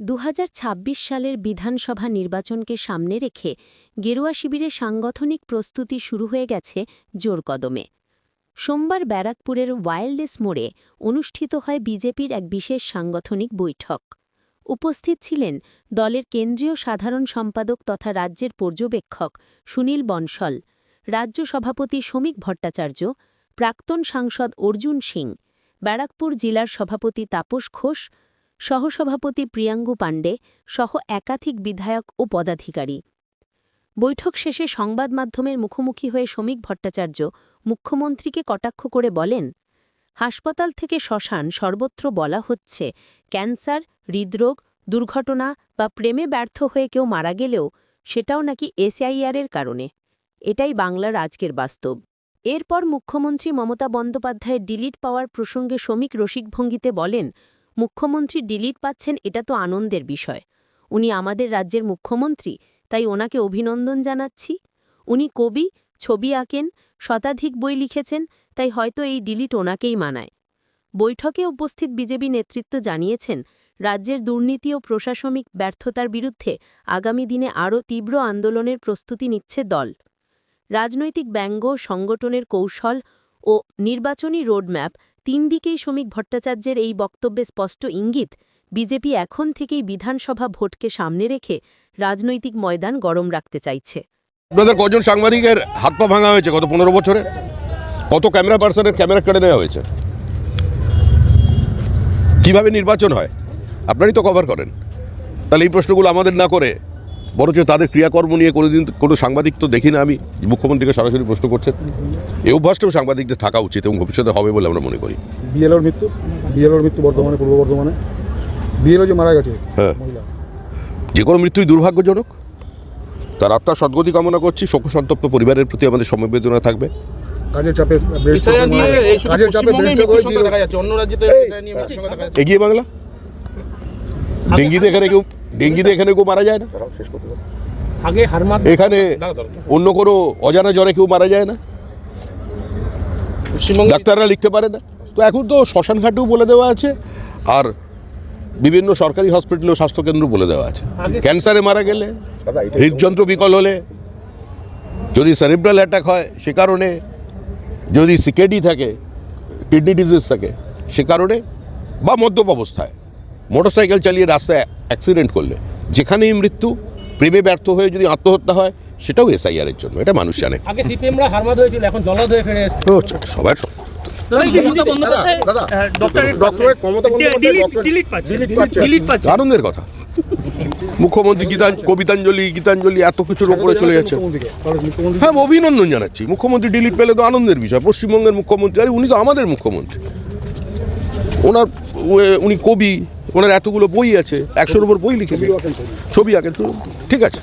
দু হাজার ছাব্বিশ সালের বিধানসভা নির্বাচনকে সামনে রেখে গেরুয়া শিবিরের সাংগঠনিক প্রস্তুতি শুরু হয়ে গেছে জোরকদমে সোমবার ব্যারাকপুরের ওয়াইল্ডেস মোড়ে অনুষ্ঠিত হয় বিজেপির এক বিশেষ সাংগঠনিক বৈঠক। উপস্থিত ছিলেন দলের কেন্দ্রীয় সাধারণ সম্পাদক তথা রাজ্যের পর্যবেক্ষক সুনীল বনশল রাজ্য সভাপতি শ্রমিক ভট্টাচার্য, প্রাক্তন সাংসদ অর্জুন সিং, ব্যারাকপুর জেলার সভাপতি তাপস ঘোষ সহসভাপতি প্রিয়াঙ্গু পাণ্ডে সহ একাধিক বিধায়ক ও পদাধিকারী। বৈঠক শেষে সংবাদ মাধ্যমের মুখোমুখি হয়ে শ্রমিক ভট্টাচার্য মুখ্যমন্ত্রীকে কটাক্ষ করে বলেন, হাসপাতাল থেকে শ্মশান সর্বত্র বলা হচ্ছে, ক্যান্সার, হৃদরোগ, দুর্ঘটনা বা প্রেমে ব্যর্থ হয়ে কেউ মারা গেলেও সেটাও নাকি এসআইআরের কারণে। এটাই বাংলার আজকের বাস্তব। এরপর মুখ্যমন্ত্রী মমতা বন্দ্যোপাধ্যায়ের ডিলিট পাওয়ার প্রসঙ্গে শ্রমিক রসিকভঙ্গিতে বলেন মুখ্যমন্ত্রী ডিলিট পাচ্ছেন এটা তো আনন্দের বিষয়। উনি আমাদের রাজ্যের মুখ্যমন্ত্রী, তাই ওনাকে অভিনন্দন জানাচ্ছি। উনি কবি, ছবি আঁকেন, শতাধিক বই লিখেছেন, তাই হয়তো এই ডিলিট ওনাকেই মানায়। বৈঠকে উপস্থিত বিজেপি নেতৃত্ব জানিয়েছেন, রাজ্যের দুর্নীতি ও প্রশাসনিক ব্যর্থতার বিরুদ্ধে আগামী দিনে আরও তীব্র আন্দোলনের প্রস্তুতি নিচ্ছে দল। রাজনৈতিক ব্যঙ্গ, সংগঠনের কৌশল ও নির্বাচনী রোডম্যাপ তিন দিকেই শ্রমিক ভট্টাচার্যের এই বক্তব্যে স্পষ্ট ইঙ্গিত, বিজেপি এখন থেকেই বিধানসভা ভোটকে সামনে রেখে রাজনৈতিক ময়দান গরম রাখতে চাইছে। আপনাদের কজন সাংবাদিকের হাত পা ভাঙা হয়েছে গত পনেরো বছরে? কত ক্যামেরা পার্সনের ক্যামেরা কেড়ে নেওয়া হয়েছে? কীভাবে নির্বাচন হয়? আপনারই তো কভার করেন। তাহলে এই প্রশ্নগুলো আমাদের না করে বরঞ্চ তাদের ক্রিয়াকর্ম নিয়ে কোনোদিন কোনো সাংবাদিক তো দেখি না আমি। মুখ্যমন্ত্রীকে সরাসরি প্রশ্ন করছেন। এই অভ্যাসটাও সাংবাদিকদের থাকা উচিত এবং ভবিষ্যতে হবে বলে আমরা মনে করি। বিএলওর মৃত্যু? বিএলওর মৃত্যু বর্ধমানে পূর্ব বর্ধমানে? বিএলও যে মারা গেছে হ্যাঁ। যে কোনো মৃত্যুই দুর্ভাগ্যজনক। তার আত্মার সদ্গতি কামনা করছি। শোকসন্তপ্ত পরিবারের প্রতি আমাদের সমবেদনা থাকবে। কাজের চাপে কাজের চাপে এগিয়ে বাংলা? ডেঙ্গিতে এখানে কেউ ডেঙ্গিতে এখানে কেউ মারা যায় না? আগে এখানে। অন্য কোনো অজানা জ্বরে কেউ মারা যায় না? পশ্চিমবঙ্গে ডাক্তাররা লিখতে পারে না? তো এখন তো শ্মশান ঘাটেও বলে দেওয়া আছে আর বিভিন্ন সরকারি হসপিটালেও স্বাস্থ্যকেন্দ্র বলে দেওয়া আছে। ক্যান্সারে মারা গেলে হৃদযন্ত্র বিকল হলে যদি সেরিব্রাল অ্যাটাক হয় সে কারণে যদি সিকেডি থাকে কিডনি ডিজিজ থাকে সে কারণে বা মদ্যপ অবস্থায় মোটরসাইকেল চালিয়ে রাস্তায় অ্যাক্সিডেন্ট করলে যেখানেই মৃত্যু প্রেমে ব্যর্থ হয়ে যদি আত্মহত্যা হয় সেটাও এসআইআরের জন্য এটা মানুষ জানে। আগে সিপিএমরা হারমাদ হয়েছিল এখন জলাদ হয়ে ফিরে এসেছে। তো সবার আনন্দের কথা মুখ্যমন্ত্রী গীতাঞ্জ কবিতাঞ্জলি গীতাঞ্জলি এত কিছুর ওপরে চলে যাচ্ছে। হ্যাঁ অভিনন্দন জানাচ্ছি। মুখ্যমন্ত্রী ডিলিট পেলে তো আনন্দের বিষয়। পশ্চিমবঙ্গের মুখ্যমন্ত্রী আরে উনি তো আমাদের মুখ্যমন্ত্রী। ওনার উনি কবি ওনার এতগুলো বই আছে একশোর উপর বই লিখেছে ছবি আঁকেন ঠিক আছে।